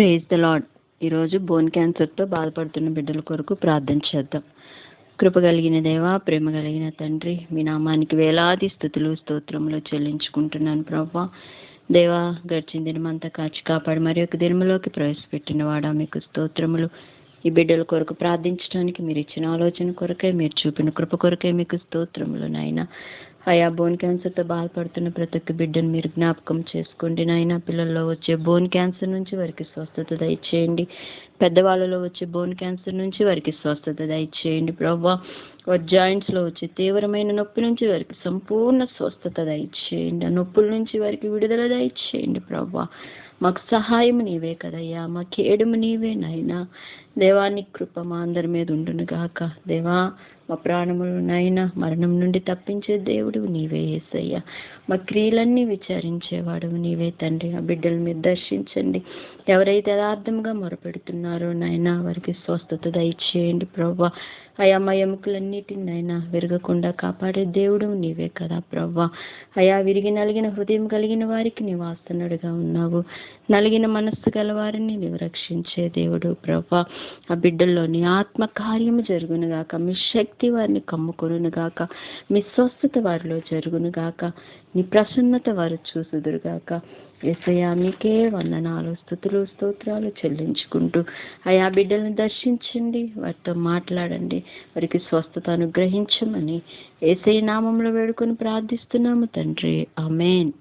Praise the lord ఈరోజు bone క్యాన్సర్తో బాధపడుతున్న బిడ్డల కొరకు ప్రార్థన చేద్దాం. కృప కలిగిన దేవ ప్రేమ కలిగిన తండ్రి మీ నామానికి వేలాది స్థుతులు స్తోత్రములు చెల్లించుకుంటున్నాను ప్రభా. దేవా గడిచిన దినమంతా కాచి కాపాడి మరి ఒక దినములోకి ప్రవేశపెట్టిన వాడా మీకు స్తోత్రములు. ఈ బిడ్డల కొరకు ప్రార్థించడానికి మీరు ఇచ్చిన ఆలోచన కొరకే మీరు చూపిన కృప కొరకే మీకు స్తోత్రములు నాయన. అయా బోన్ క్యాన్సర్తో బాధపడుతున్న ప్రతి ఒక్క బిడ్డను మీరు జ్ఞాపకం చేసుకోండి. నాయన పిల్లల్లో వచ్చే బోన్ క్యాన్సర్ నుంచి వారికి స్వస్థత దయచేయండి. పెద్దవాళ్ళలో వచ్చే బోన్ క్యాన్సర్ నుంచి వారికి స్వస్థత దయచేయండి. వారి జాయింట్స్లో వచ్చే తీవ్రమైన నొప్పి నుంచి వారికి సంపూర్ణ స్వస్థత దయచేయండి. ఆ నొప్పుల నుంచి వారికి విడుదల దయచేయండి ప్రభా మాకు సహాయం నీవే కదయ్యా మా కేడుము నీవే నాయనా. దేవాని కృప మా అందరి మీద ఉండును గాక. దేవా మా ప్రాణములు నాయన మరణం నుండి తప్పించే దేవుడు నీవే ఏసయ్యా మా క్రియలన్నీ విచారించేవాడు నీవే తండ్రి. ఆ బిడ్డల మీద దర్శించండి. ఎవరైతే యథార్థంగా మొరపెడుతున్నారో నాయన వారికి స్వస్థత దయచేయండి ప్రభా. అయా మా ఎముకలన్నిటిని నాయన విరగకుండా కాపాడే దేవుడు నీవే కదా ప్రవ్వా. అయా విరిగి నలిగిన హృదయం కలిగిన వారికి నీవు ఆస్తున్నడుగా ఉన్నావు. నలిగిన మనస్సు గల వారిని నీవు రక్షించే దేవుడు ప్రవ్వా. ఆ బిడ్డల్లోని ఆత్మ కార్యము జరుగునుగాక. మీ శక్తి వారిని కమ్ముకొనుగాక మీ స్వస్థత వారిలో జరుగునుగాక. నీ ప్రసన్నత వారు చూసుదురుగాక. ఎసయా మీకే వందనాలు స్థుతులు స్తోత్రాలు చెల్లించుకుంటూ. ఆయా బిడ్డలను దర్శించండి వారితో మాట్లాడండి. వారికి స్వస్థత అనుగ్రహించమని ఏసై నామంలో వేడుకొని ప్రార్థిస్తున్నాము తండ్రి. అమేన్